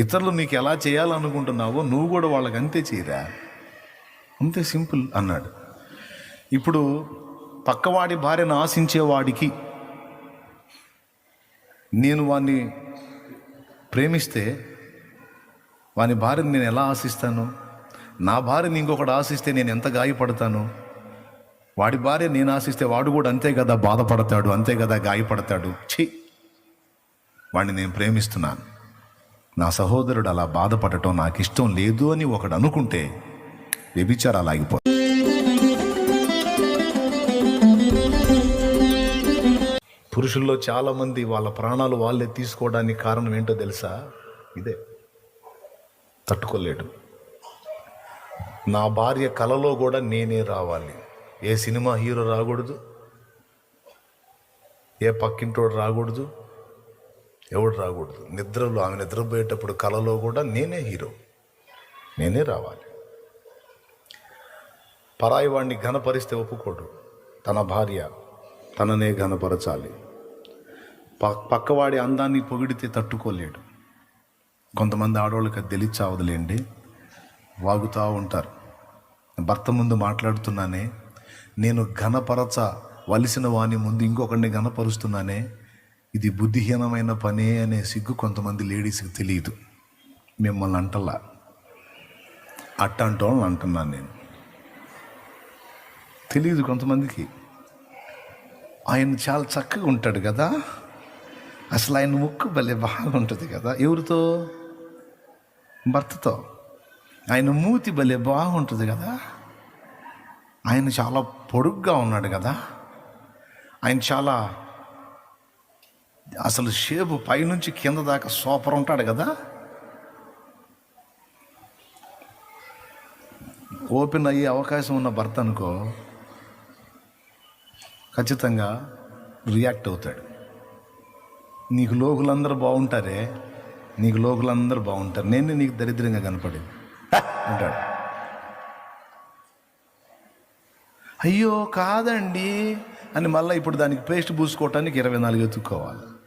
ఇతరులు నీకు ఎలా చేయాలనుకుంటున్నావో నువ్వు కూడా వాళ్ళకి అంతే చేయరా? అంతే సింపుల్ అన్నాడు. ఇప్పుడు పక్కవాడి భార్యను ఆశించేవాడికి నేను వాణ్ణి ప్రేమిస్తే వాని భార్యని నేను ఎలా ఆశిస్తాను? నా భార్యని ఇంకొకటి ఆశిస్తే నేను ఎంత గాయపడతాను? వాడి భార్య నేను ఆశిస్తే వాడు కూడా అంతే కదా బాధపడతాడు అంతే కదా గాయపడతాడు. ఛీ! వాడిని నేను ప్రేమిస్తున్నాను. నా సహోదరుడు అలా బాధపడటం నాకు ఇష్టం లేదు అని ఒకడు అనుకుంటే వ్యభిచారాలు ఆగిపో పురుషుల్లో చాలామంది వాళ్ళ ప్రాణాలు వాళ్ళే తీసుకోవడానికి కారణం ఏంటో తెలుసా? ఇదే. తట్టుకోలేడు. నా భార్య కలలో కూడా నేనే రావాలి. ఏ సినిమా హీరో రాకూడదు? ఏ పక్కింటోడు రాకూడదు? ఎవడు రాకూడదు. నిద్రలో ఆమె నిద్రపోయేటప్పుడు కలలో కూడా నేనే హీరో. నేనే రావాలి. పరాయి వాడిని ఘనపరిస్తే ఒప్పుకోడు. తన భార్య తననే ఘనపరచాలి. ప పక్కవాడి అందాన్ని పొగిడితే తట్టుకోలేడు. కొంతమంది ఆడవాళ్ళకి అది తెలిచావదులేండి వాగుతూ ఉంటారు. భర్త ముందు మాట్లాడుతున్నానే నేను ఘనపరచ వలసిన వాని ముందు ఇంకొకరిని ఘనపరుస్తున్నానే ఇది బుద్ధిహీనమైన పనే అనే సిగ్గు కొంతమంది లేడీస్కి తెలియదు. మిమ్మల్ని అంటలా. అట్టంటో అంటున్నాను నేను. తెలియదు కొంతమందికి. ఆయన చాలా చక్కగా ఉంటాడు కదా. అసలు ఆయన ముక్కు భలే బాగుంటుంది కదా. ఎవరితో? భర్తతో. ఆయన మూతి భలే బాగుంటుంది కదా. ఆయన చాలా పొడుగ్గా ఉన్నాడు కదా. ఆయన చాలా అసలు షేపు పైనుంచి కింద దాకా సూపర్ ఉంటాడు కదా. ఓపెన్ అయ్యే అవకాశం ఉన్న భర్త అనుకో ఖచ్చితంగా రియాక్ట్ అవుతాడు. నీకు లోకులందరూ బాగుంటారే నీకు లోకులందరూ బాగుంటారు. నేనే నీకు దరిద్రంగా కనపడేది. అంటాడు. అయ్యో కాదండి అని మళ్ళీ ఇప్పుడు దానికి పేస్ట్ పూసుకోవటానికి ఇరవై నాలుగు ఎత్తుక్కోవాలి.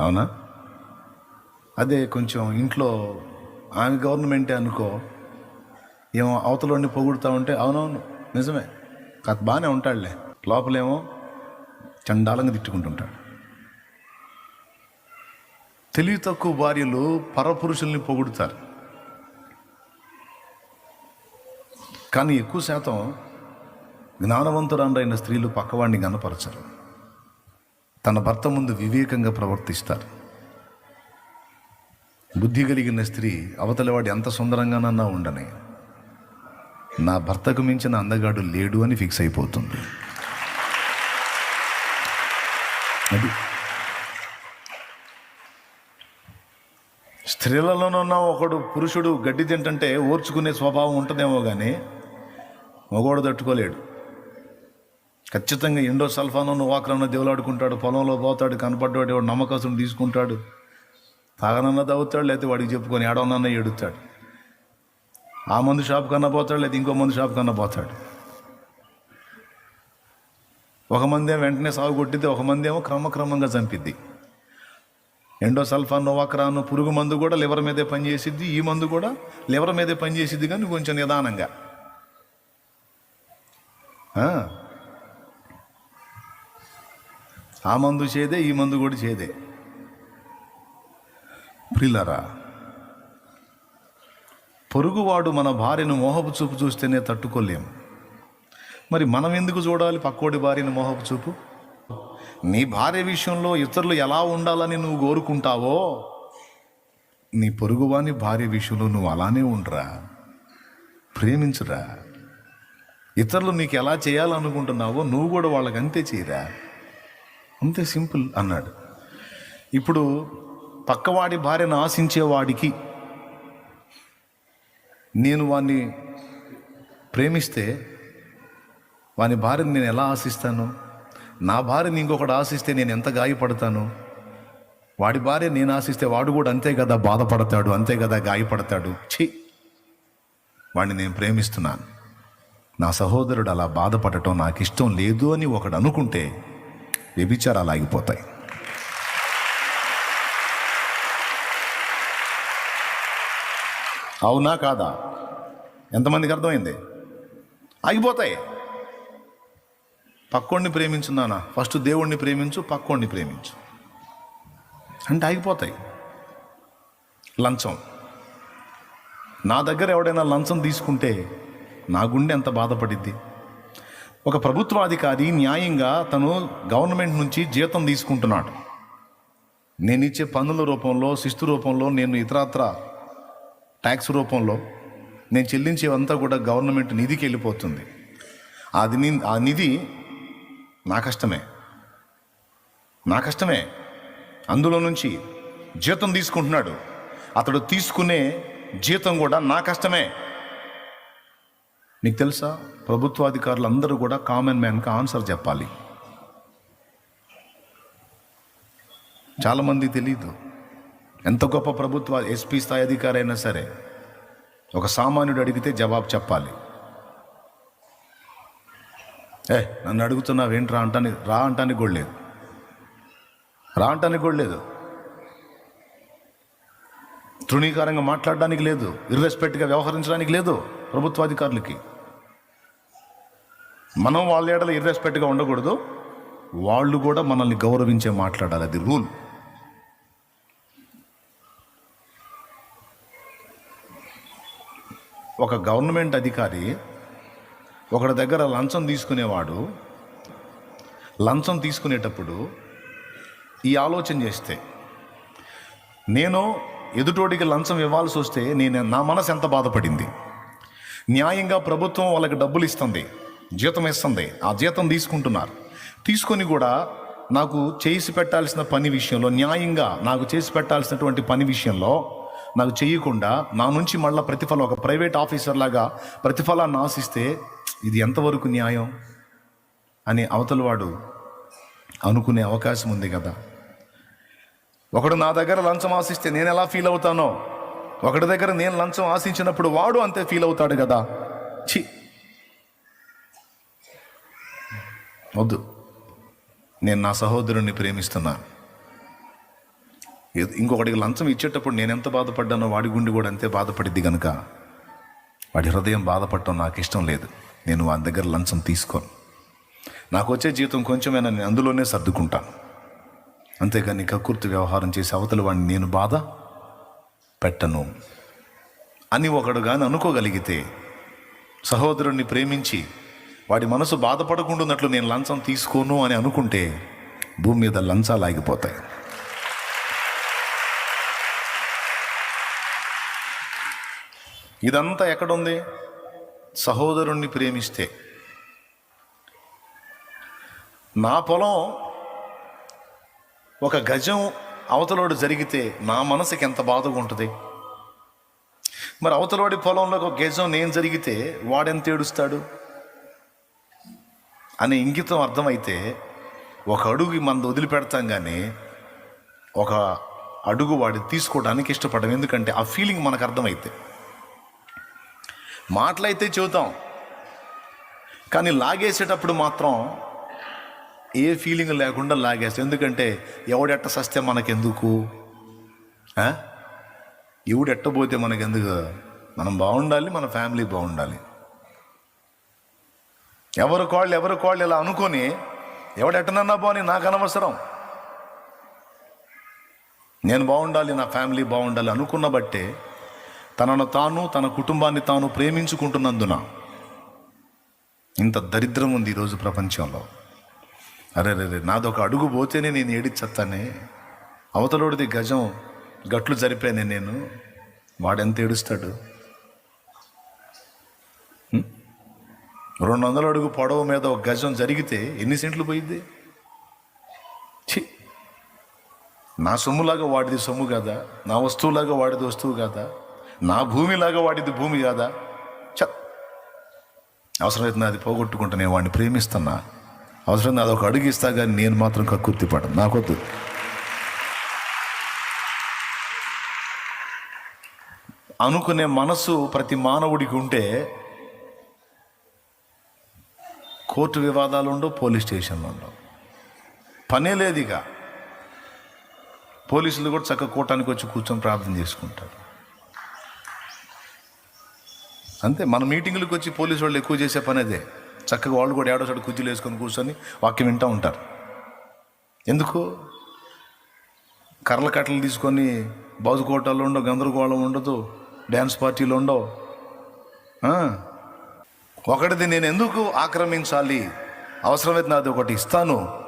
అవునా? అదే కొంచెం ఇంట్లో ఆమె గవర్నమెంటే అనుకో ఏమో అవతలని పొగుడుతూ ఉంటే అవునవును నిజమే. కాదు బాగానే ఉంటాడులే. లోపలేమో చండాలంగా తిట్టుకుంటుంటాడు. తెలివి తక్కువ భార్యలు పరపురుషుల్ని పొగుడుతారు. కానీ ఎక్కువ శాతం జ్ఞానవంతురాండ్రైన స్త్రీలు పక్కవాడిని గనపరచరు తన భర్త ముందు వివేకంగా ప్రవర్తిస్తారు. బుద్ధి కలిగిన స్త్రీ అవతలవాడు ఎంత సుందరంగానన్నా ఉండని. నా భర్తకు మించిన అందగాడు లేడు అని ఫిక్స్ అయిపోతుంది. అది. స్త్రీలలోనున్న ఒకడు పురుషుడు గడ్డి తింటుంటే ఓర్చుకునే స్వభావం ఉంటుందేమో కానీ మగవాడు తట్టుకోలేడు. ఖచ్చితంగా ఎండో సల్ఫాను వాకరన్న దేవులాడుకుంటాడు పొలంలో పోతాడు కనపడ్డాడు వాడు నమ్మకాసం తీసుకుంటాడు. తాగనన్న తవ్వుతాడు లేకపోతే వాడికి చెప్పుకొని ఏడవనన్న ఎడుతాడు ఆ మందు షాప్ కన్నా పోతాడు లేదా ఇంకో మందు షాప్ కన్నా పోతాడు. ఒక మంది ఏమో వెంటనే సాగు కొట్టిద్ది ఒక మంది ఏమో క్రమక్రమంగా చంపిద్ది. ఎండో సల్ఫాన్ నోవాక్రాను పురుగు మందు కూడా లివర్ మీదే పనిచేసిద్ది ఈ మందు కూడా లివర్ మీదే పనిచేసిద్ది కానీ కొంచెం నిదానంగా. ఆ. మందు చేదే ఈ మందు కూడా చేదే. ప్రిల్లరా పొరుగువాడు మన భార్యను మోహపు చూపు చూస్తేనే తట్టుకోలేం. మరి మనం ఎందుకు చూడాలి పక్కోడి భార్యను మోహపు చూపు? నీ భార్య విషయంలో ఇతరులు ఎలా ఉండాలని నువ్వు కోరుకుంటావో నీ పొరుగువాని భార్య విషయంలో నువ్వు అలానే ఉండరా. ప్రేమించురా. ఇతరులు నీకు ఎలా చేయాలనుకుంటున్నావో నువ్వు కూడా వాళ్ళకంతే చేయరా. అంతే సింపుల్ అన్నాడు. ఇప్పుడు పక్కవాడి భార్యను ఆశించేవాడికి నేను వాణ్ణి ప్రేమిస్తే వాని భార్యని నేను ఎలా ఆశిస్తాను? నా భార్యని ఇంకొకటి ఆశిస్తే నేను ఎంత గాయపడతాను? వాడి భార్య నేను ఆశిస్తే వాడు కూడా అంతే కదా బాధపడతాడు అంతే కదా గాయపడతాడు. ఛీ! వాడిని నేను ప్రేమిస్తున్నాను. నా సహోదరుడు అలా బాధపడటం నాకు ఇష్టం లేదు అని ఒకడు అనుకుంటే వ్యభిచారాలు ఆగిపోతాయి అవునా కాదా? ఎంతమందికి అర్థమైంది? ఆగిపోతాయి. పక్కోడిని ప్రేమించు నాన్న ఫస్ట్ దేవుణ్ణి ప్రేమించు పక్కోడిని ప్రేమించు. అంటే ఆగిపోతాయి. లంచం. నా దగ్గర ఎవడైనా లంచం తీసుకుంటే నా గుండె ఎంత బాధపడిద్ది? ఒక ప్రభుత్వాధికారి న్యాయంగా తను గవర్నమెంట్ నుంచి జీతం తీసుకుంటున్నాడు. నేను ఇచ్చే పన్నుల రూపంలో శిస్తు రూపంలో నేను ఇతరత్ర ట్యాక్స్ రూపంలో నేను చెల్లించేవంతా కూడా గవర్నమెంట్ నిధికి వెళ్ళిపోతుంది. అది ని- ఆ నిధి నా కష్టమే. నా కష్టమే. అందులో నుంచి జీతం తీసుకుంటున్నాడు. అతడు తీసుకునే జీతం కూడా నా కష్టమే. నీకు తెలుసా? ప్రభుత్వాధికారులు అందరూ కూడా కామన్ మ్యాన్కి ఆన్సర్ చెప్పాలి. చాలామంది తెలియదు ఎంత గొప్ప ప్రభుత్వ ఎస్పీ స్థాయి అధికారి అయినా సరే ఒక సామాన్యుడు అడిగితే జవాబు చెప్పాలి. ఏ నన్ను అడుగుతున్నావేంట్రా అంటాని రా అంటానికి కూడా లేదు. రా అంటానికి కూడా లేదు. తృణీకారంగా మాట్లాడడానికి లేదు. ఇర్రెస్పెక్ట్గా వ్యవహరించడానికి లేదు ప్రభుత్వాధికారులకి. మనం వాళ్ళ ఏడల ఇర్రెస్పెక్ట్గా ఉండకూడదు. వాళ్ళు కూడా మనల్ని గౌరవించే మాట్లాడాలి అది రూల్. ఒక గవర్నమెంట్ అధికారి ఒకడి దగ్గర లంచం తీసుకునేవాడు. లంచం తీసుకునేటప్పుడు ఈ ఆలోచన చేస్తే నేను ఎదుటోడికి లంచం ఇవ్వాల్సి వస్తే నేను నా మనసు ఎంత బాధపడింది? న్యాయంగా ప్రభుత్వం వాళ్ళకి డబ్బులు ఇస్తుంది. జీతం ఇస్తుంది. ఆ జీతం తీసుకుంటున్నారు. తీసుకొని కూడా నాకు చేసి పెట్టాల్సిన పని విషయంలో న్యాయంగా నాకు చేసి పెట్టాల్సినటువంటి పని విషయంలో నాకు చేయకుండా నా నుంచి మళ్ళీ ప్రతిఫలం ఒక ప్రైవేట్ ఆఫీసర్ లాగా ప్రతిఫలాన్ని ఆశిస్తే ఇది ఎంతవరకు న్యాయం అని అవతలవాడు అనుకునే అవకాశం ఉంది కదా. ఒకడు నా దగ్గర లంచం ఆశిస్తే నేను ఎలా ఫీల్ అవుతానో? ఒకటి దగ్గర నేను లంచం ఆశించినప్పుడు వాడు అంతే ఫీల్ అవుతాడు కదా. చి వద్దు. నేను నా సహోదరుణ్ణి ప్రేమిస్తున్నాను ఏదో- ఇంకొకటికి లంచం ఇచ్చేటప్పుడు నేను ఎంత బాధపడ్డానో వాడి గుండె కూడా అంతే బాధపడిద్ది కనుక వాడి హృదయం బాధపడటం నాకు ఇష్టం లేదు. నేను వాడి దగ్గర లంచం తీసుకోను. నాకు వచ్చే జీతం కొంచెమైనా నేను అందులోనే సర్దుకుంటాను. అంతేగాని కకుర్తి వ్యవహారం చేసి అవతల వాడిని నేను బాధ పెట్టను. అని ఒకడు కానీ అనుకోగలిగితే సహోదరుణ్ణి ప్రేమించి వాడి మనసు బాధపడకుండాన్నట్లు నేను లంచం తీసుకోను అని అనుకుంటే భూమి మీద లంచాలు ఆగిపోతాయి. ఇదంతా ఎక్కడుంది? సహోదరుణ్ణి ప్రేమిస్తే. నా పొలం ఒక గజం అవతలోడు జరిగితే నా మనసుకి ఎంత బాధగా ఉంటుంది మరి అవతలోడి పొలంలో ఒక గజం నేను జరిగితే వాడెంత ఏడుస్తాడు? అనే ఇంగితం అర్థమైతే ఒక అడుగు మనం వదిలిపెడతాం కానీ ఒక అడుగు వాడి తీసుకోవడానికి ఇష్టపడడం. ఎందుకంటే ఆ ఫీలింగ్ మనకు అర్థమైతే. మాటలైతే చెబుతాం. కానీ లాగేసేటప్పుడు మాత్రం ఏ ఫీలింగ్ లేకుండా లాగేస్తాం. ఎందుకంటే ఎవడెట్ట సస్తే మనకెందుకు? ఎవడెట్టబోతే మనకెందుకు? మనం బాగుండాలి మన ఫ్యామిలీ బాగుండాలి. ఎవరు కాళ్ళు ఎవరు కాళ్ళు ఇలా అనుకొని ఎవడెట్టనన్నా పోని నాకు అనవసరం. నేను బాగుండాలి నా ఫ్యామిలీ బాగుండాలి అనుకున్న బట్టే తనను తాను తన కుటుంబాన్ని తాను ప్రేమించుకుంటున్నందున ఇంత దరిద్రం ఉంది ఈరోజు ప్రపంచంలో. అరే రే రే నాదొక అడుగు పోతేనే నేను ఏడిచ్చత్తానే అవతలోడిది గజం గట్లు జరిపానే నేను. వాడెంత ఏడుస్తాడు? రెండు వందల అడుగు పొడవు మీద ఒక గజం జరిగితే ఎన్ని సెంట్లు పోయిద్ది? ఛీ! నా సొమ్ములాగా వాడిది సొమ్ము కాదా? నా వస్తువులాగా వాడిది వస్తువు కాదా? నా భూమిలాగా వాడిది భూమి కాదా? చ అవసరమైతే అది పోగొట్టుకుంటా నేను వాడిని ప్రేమిస్తున్నా. అవసరం అది ఒక అడుగు ఇస్తా కానీ నేను మాత్రం కక్కుర్తి పడను. నాకొద్దు అనుకునే మనసు ప్రతి మానవుడికి ఉంటే కోర్టు వివాదాలు ఉండవు పోలీస్ స్టేషన్లు ఉండవు పనే లేదు ఇక పోలీసులు కూడా చక్కగా కూటానికి వచ్చి కూర్చొని ప్రార్థన చేసుకుంటారు. అంతే మన మీటింగులకు వచ్చి పోలీసు వాళ్ళు ఎక్కువ చేసే పని అదే. చక్కగా వాళ్ళు కూడా ఏడో చోట కుర్చీలు వేసుకొని కూర్చొని వాక్యం వింటూ ఉంటారు. ఎందుకు? కర్రల కట్టలు తీసుకొని బాజుకోటాలు ఉండవు గందరగోళం ఉండదు డ్యాన్స్ పార్టీలు ఉండవు. ఒకటిది నేను ఎందుకు ఆక్రమించాలి? అవసరమైతే నాది ఒకటి ఇస్తాను.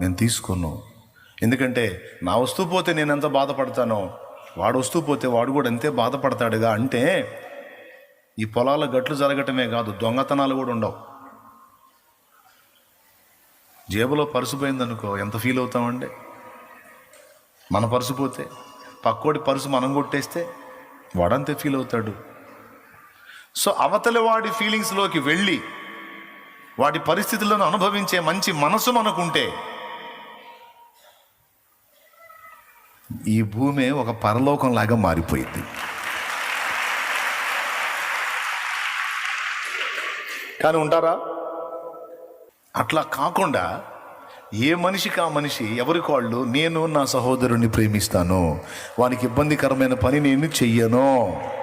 నేను తీసుకోను. ఎందుకంటే నా వస్తువు పోతే నేను ఎంత బాధపడతానో వాడు వస్తూ పోతే వాడు కూడా అంతే బాధపడతాడుగా అంటే ఈ పొలాల గట్లు జరగటమే కాదు దొంగతనాలు కూడా ఉండవు. జేబులో పరుసు పోయిందనుకో ఎంత ఫీల్ అవుతామండి? మన పరుసు పోతే పక్కోడి పరుసు మనం కొట్టేస్తే వాడంతే ఫీల్ అవుతాడు. సో అవతలి వాడి ఫీలింగ్స్లోకి వెళ్ళి వాడి పరిస్థితులను అనుభవించే మంచి మనసు మనకుంటే ఈ భూమి ఒక పరలోకంలాగా మారిపోయింది. కానీ ఉంటారా? అట్లా కాకుండా ఏ మనిషికి ఆ మనిషి ఎవరికి వాళ్ళు నేను నా సహోదరుని ప్రేమిస్తాను వానికి ఇబ్బందికరమైన పని నేను చెయ్యను.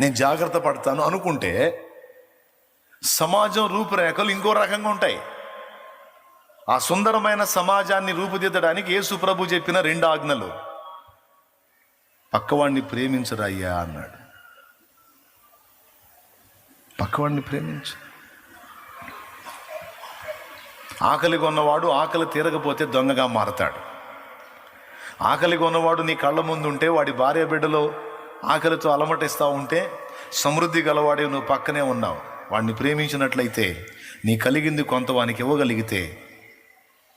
నేను జాగ్రత్త పడతాను అనుకుంటే సమాజం రూపురేఖలు ఇంకో రకంగా ఉంటాయి. ఆ సుందరమైన సమాజాన్ని రూపుదిద్దడానికి యేసు ప్రభు చెప్పిన రెండు ఆజ్ఞలు. పక్కవాడిని ప్రేమించరయ్యా అన్నాడు. పక్కవాడిని ప్రేమించు. ఆకలి కొన్నవాడు ఆకలి తీరకపోతే దొంగగా మారతాడు. ఆకలి కొన్నవాడు నీ కళ్ళ ముందు ఉంటే వాడి భార్య బిడ్డలో ఆకలితో అలమటిస్తూ ఉంటే సమృద్ధి గలవాడే నువ్వు పక్కనే ఉన్నావు. వాడిని ప్రేమించినట్లయితే నీ కలిగింది కొంత వానికి ఇవ్వగలిగితే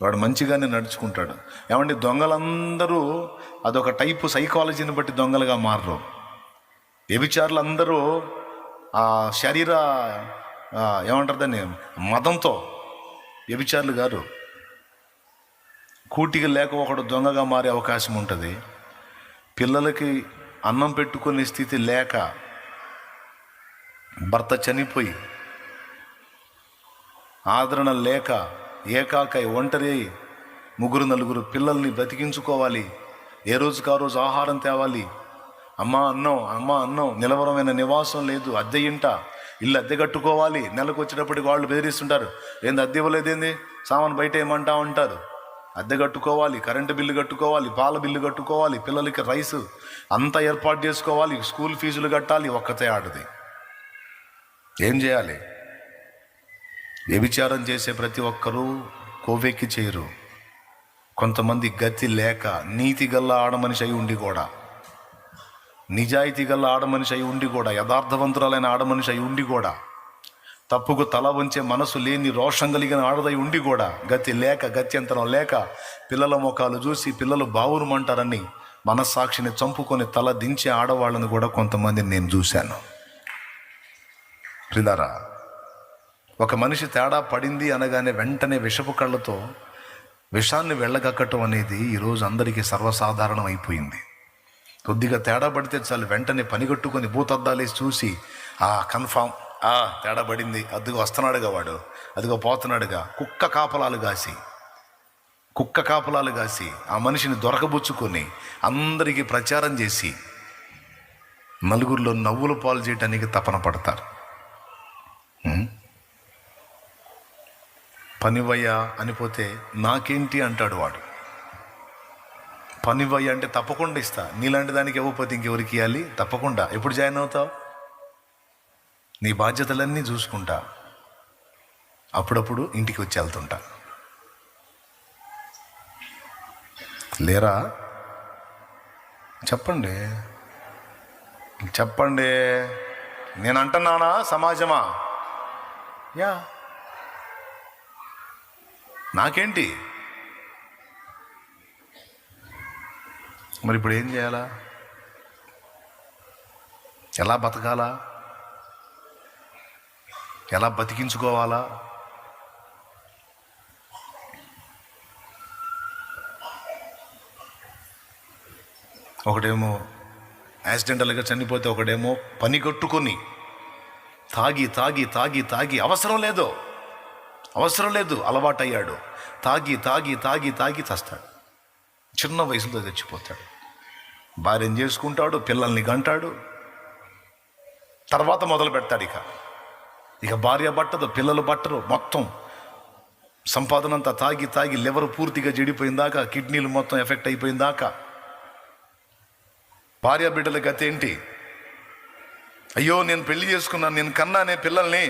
వాడు మంచిగానే నడుచుకుంటాడు. ఏమంటే దొంగలందరూ అదొక టైపు సైకాలజీని బట్టి దొంగలుగా మారరు. వ్యభిచారులు అందరూ ఆ శరీర ఏమంటారు దాన్ని? మదంతో వ్యభిచారులు గారు కూటికి లేక ఒకడు దొంగగా మారే అవకాశం ఉంటుంది. పిల్లలకి అన్నం పెట్టుకునే స్థితి లేక భర్త చనిపోయి ఆదరణ లేక ఏకాకై ఒంటరి అయి ముగ్గురు నలుగురు పిల్లల్ని బ్రతికించుకోవాలి. ఏ రోజుకు ఆ రోజు ఆహారం తేవాలి? అమ్మా అన్నం అమ్మా అన్నం నిలవరమైన నివాసం లేదు అద్దె ఇంట ఇల్లు అద్దె కట్టుకోవాలి నెలకు వచ్చేటప్పటికి వాళ్ళు బెదిరిస్తుంటారు. ఏంది అద్దె ఇవ్వలేదేంది? సామాన్ బయట ఏమంటా ఉంటారు అద్దె కట్టుకోవాలి కరెంటు బిల్లు కట్టుకోవాలి పాల బిల్లు కట్టుకోవాలి పిల్లలకి రైస్ అంతా ఏర్పాటు చేసుకోవాలి స్కూల్ ఫీజులు కట్టాలి ఒక్కతే ఆడది. ఏం చేయాలి? వ్యభిచారం చేసే ప్రతి ఒక్కరూ కోవెక్కి చేయరు కొంతమంది గతి లేక నీతి గల్ల ఆడమనిషి అయి ఉండి కూడా. నిజాయితీ గల్ల ఆడమనిషి అయి ఉండి కూడా యథార్థవంతురాలైన ఆడమనిషి అయి ఉండి కూడా. తప్పుకు తల వంచే మనసు లేని రోషం కలిగిన ఆడదై ఉండి కూడా గతి లేక గత్యంతరం లేక పిల్లల ముఖాలు చూసి పిల్లలు బావురుమంటారని మనస్సాక్షిని చంపుకొని తల దించే ఆడవాళ్ళని కూడా కొంతమందిని నేను చూశాను. ప్రిలారా ఒక మనిషి తేడా పడింది అనగానే వెంటనే విషపు కళ్ళతో విషాన్ని వెళ్ళగక్కటం అనేది ఈరోజు అందరికీ సర్వసాధారణం అయిపోయింది. కొద్దిగా తేడా పడితే చాలు వెంటనే పనిగట్టుకొని భూతద్దాలేసి చూసి ఆ కన్ఫామ్ తేడా పడింది. అదిగో వస్తున్నాడుగా వాడు. అదిగో పోతున్నాడుగా. కుక్క కాపలాలు కాసి. కుక్క కాపలాలు కాసి. ఆ మనిషిని దొరకబుచ్చుకొని అందరికీ ప్రచారం చేసి నలుగురిలో నవ్వులు పాలు చేయడానికి తపన పడతారు. ఉం? పనివయ్యా అనిపోతే నాకేంటి అంటాడు వాడు. పనివయ్య అంటే తప్పకుండా ఇస్తా. నీలాంటి దానికి ఇవ్వకపోతే ఇంకెవరికి ఇవ్వాలి తప్పకుండా. ఎప్పుడు జాయిన్ అవుతావు? నీ బాధ్యతలన్నీ చూసుకుంటా. అప్పుడప్పుడు ఇంటికి వచ్చి వెళ్తుంటా. లేరా? చెప్పండి. చెప్పండి. నేను అంటున్నానా సమాజమా? యా. నాకేంటి? మరి ఇప్పుడు ఏం చేయాలా? ఎలా బతకాలా? ఎలా బతికించుకోవాలా? ఒకడేమో యాక్సిడెంటల్గా చనిపోతే ఒకడేమో పని కట్టుకొని తాగి తాగి తాగి తాగి అవసరం లేదో. అవసరం లేదు అలవాటయ్యాడు. తాగి తాగి తాగి తాగి చస్తాడు చిన్న వయసులో తెచ్చిపోతాడు భార్యను చేసుకుంటాడు పిల్లల్ని గంటాడు. తర్వాత మొదలు పెడతాడు ఇక. ఇక భార్య పట్టదు పిల్లలు పట్టరు మొత్తం సంపాదన అంతా తాగి తాగి లివర్ పూర్తిగా చెడిపోయిందాక కిడ్నీలు మొత్తం ఎఫెక్ట్ అయిపోయిందాక. భార్య బిడ్డల గత ఏంటి? అయ్యో నేను పెళ్ళి చేసుకున్నాను నేను కన్నానే పిల్లల్ని.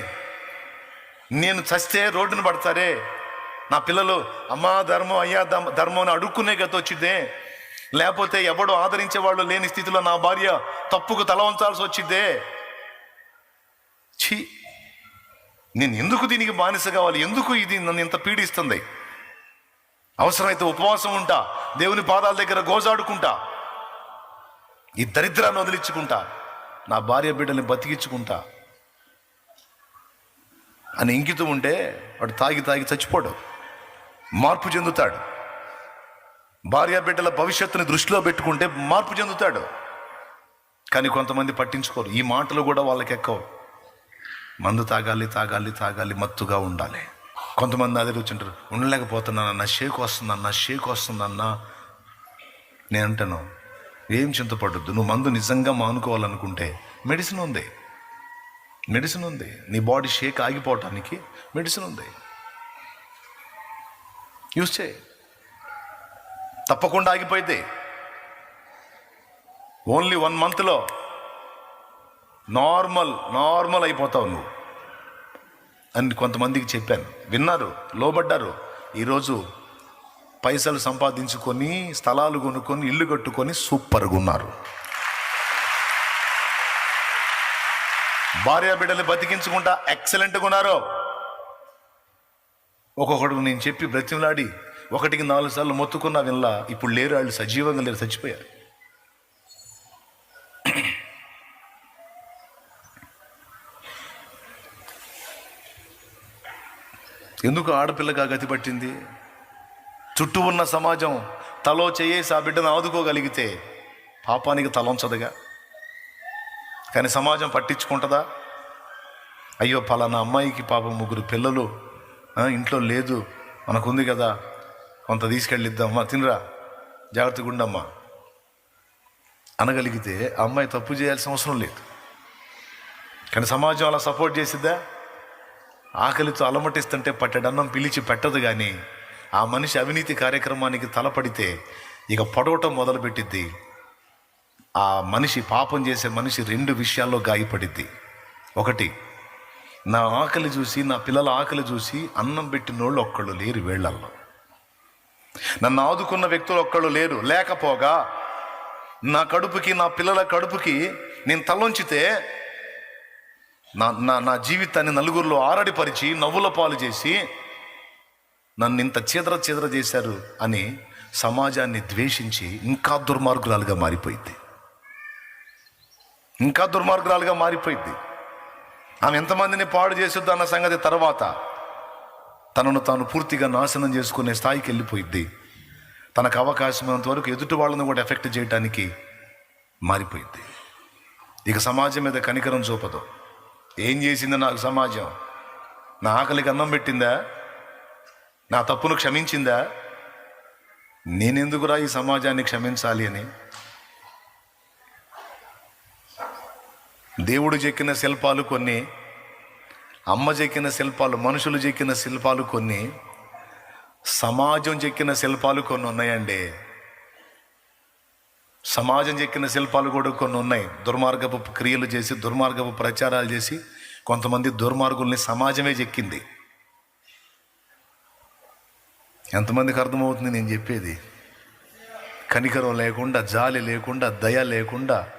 నేను చస్తే రోడ్డున పడతారే. నా పిల్లలు అమ్మా ధర్మం అయ్యా ధర్మం అని అడుక్కునే గత వచ్చిద్దే లేకపోతే ఎవడు ఆదరించే వాళ్ళు లేని స్థితిలో నా భార్య తప్పుకు తల ఉంచాల్సి వచ్చిద్దే ఛీ! నేను ఎందుకు దీనికి బానిస కావాలి? ఎందుకు ఇది నన్ను ఇంత పీడిస్తుంది? అవసరమైతే ఉపవాసం ఉంటా దేవుని పాదాల దగ్గర గోజాడుకుంటా ఈ దరిద్రాన్ని వదిలించుకుంటా నా భార్య బిడ్డల్ని బతికించుకుంటా అని ఇంకితూ ఉంటే వాడు తాగి తాగి చచ్చిపోడు మార్పు చెందుతాడు. భార్య బిడ్డల భవిష్యత్తుని దృష్టిలో పెట్టుకుంటే మార్పు చెందుతాడు. కానీ కొంతమంది పట్టించుకోరు. ఈ మాటలు కూడా వాళ్ళకి ఎక్కవు మందు తాగాలి తాగాలి తాగాలి మత్తుగా ఉండాలి. కొంతమంది అదే కూర్చుంటారు ఉండలేకపోతున్నానన్న షేక్ వస్తుందన్న షేక్ వస్తుందన్న నేను అంటాను ఏం చింతపడద్దు. నువ్వు మందు నిజంగా మానుకోవాలనుకుంటే మెడిసిన్ ఉంది. మెడిసిన్ ఉంది. నీ బాడీ షేక్ ఆగిపోవటానికి మెడిసిన్ ఉంది. యూస్ చేయి. తప్పకుండా ఆగిపోయితే ఓన్లీ వన్ మంత్లో నార్మల్ నార్మల్ అయిపోతావు నువ్వు. అని కొంతమందికి చెప్పాను. విన్నారు లోబడ్డారు. ఈరోజు పైసలు సంపాదించుకొని స్థలాలు కొనుక్కొని ఇల్లు కట్టుకొని సూపర్గా ఉన్నారు. భార్య బిడ్డలు బతికించుకుంటా ఎక్సలెంట్గా ఉన్నారు. ఒక్కొక్కడు నేను చెప్పి బ్రతిమలాడి ఒకటికి నాలుగు సార్లు మొత్తుకున్నా వినలా ఇప్పుడు లేరు వాళ్ళు సజీవంగా లేరు చచ్చిపోయారు. ఎందుకు ఆడపిల్లగా గతి పట్టింది? చుట్టూ ఉన్న సమాజం తలో చేయేసి ఆ బిడ్డను ఆదుకోగలిగితే పాపానికి తలంచదుగా? కానీ సమాజం పట్టించుకుంటుందా? అయ్యో పలానా అమ్మాయికి పాపం ముగ్గురు పిల్లలు ఇంట్లో లేదు మనకుంది కదా కొంత తీసుకెళ్ళిద్దామా తినరా జాగ్రత్తగా ఉండమ్మా. అనగలిగితే అమ్మాయి తప్పు చేయాల్సిన అవసరం లేదు. కానీ సమాజం అలా సపోర్ట్ చేసిద్దా? ఆకలితో అలమటిస్తుంటే పట్టెడన్నం పిలిచి పెట్టదు కానీ ఆ మనిషి అవినీతి కార్యక్రమానికి తలపడితే ఇక పొడవటం మొదలుపెట్టిద్ది. ఆ మనిషి పాపం చేసే మనిషి రెండు విషయాల్లో గాయపడిద్ది. ఒకటి నా ఆకలి చూసి నా పిల్లల ఆకలి చూసి అన్నం పెట్టినోళ్ళు ఒక్కళ్ళు లేరు వేళ్ళల్లో నన్ను ఆదుకున్న వ్యక్తులు ఒక్కళ్ళు లేరు. లేకపోగా నా కడుపుకి నా పిల్లల కడుపుకి నేను తలొంచితే నా నా నా జీవితాన్ని నలుగురిలో ఆరడిపరిచి నవ్వుల పాలు చేసి నన్ను ఇంత చీదర చీదర చేశారు అని సమాజాన్ని ద్వేషించి ఇంకా దుర్మార్గురాలుగా మారిపోయింది. ఇంకా దుర్మార్గురాలుగా మారిపోయింది. ఆమె ఎంతమందిని పాడు చేసిద్దు అన్న సంగతి తర్వాత తనను తాను పూర్తిగా నాశనం చేసుకునే స్థాయికి వెళ్ళిపోయింది. తనకు అవకాశం వరకు ఎదుటి వాళ్ళను కూడా ఎఫెక్ట్ చేయడానికి మారిపోయింది. ఇక సమాజం మీద కనికరం చూపదు. ఏం చేసింది నాకు సమాజం? నా ఆకలికి అన్నం పెట్టిందా? నా తప్పును క్షమించిందా? నేనెందుకురా ఈ సమాజాన్ని క్షమించాలి అని? దేవుడు చెక్కిన శిల్పాలు కొన్ని అమ్మ చెక్కిన శిల్పాలు మనుషులు చెక్కిన శిల్పాలు కొన్ని సమాజం చెక్కిన శిల్పాలు కొన్ని ఉన్నాయండి. సమాజం చెక్కిన శిల్పాలు కూడా కొన్ని ఉన్నాయి. దుర్మార్గపు క్రియలు చేసి దుర్మార్గపు ప్రచారాలు చేసి కొంతమంది దుర్మార్గుల్ని సమాజమే చెక్కింది. ఎంతమందికి అర్థమవుతుంది నేను చెప్పేది? కనికరం లేకుండా జాలి లేకుండా దయ లేకుండా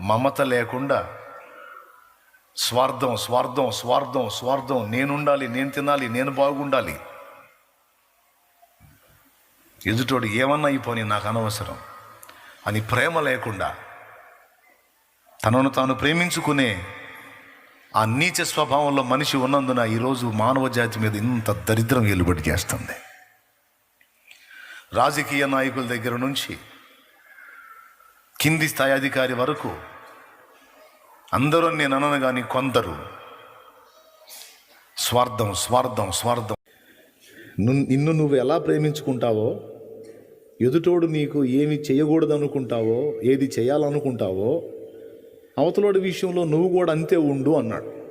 మమత లేకుండా స్వార్థం స్వార్థం స్వార్థం స్వార్థం నేనుండాలి నేను తినాలి నేను బాగుండాలి. ఎదుటోడు ఏమన్నా అయిపోయి నాకు అనవసరం. అని ప్రేమ లేకుండా తనను తాను ప్రేమించుకునే ఆ నీచ స్వభావంలో మనిషి ఉన్నందున ఈరోజు మానవ జాతి మీద ఇంత దరిద్రం వెలుబడి చేస్తుంది. రాజకీయ నాయకుల దగ్గర నుంచి కింది స్థాయి అధికారి వరకు అందరూ నేను అనను కానీ కొందరు స్వార్థం స్వార్థం స్వార్థం. ను- నిన్ను నువ్వు ఎలా ప్రేమించుకుంటావో ఎదుటోడు నీకు ఏమి చేయకూడదనుకుంటావో ఏది చేయాలనుకుంటావో అవతలోడి విషయంలో నువ్వు కూడా అంతే ఉండు అన్నాడు.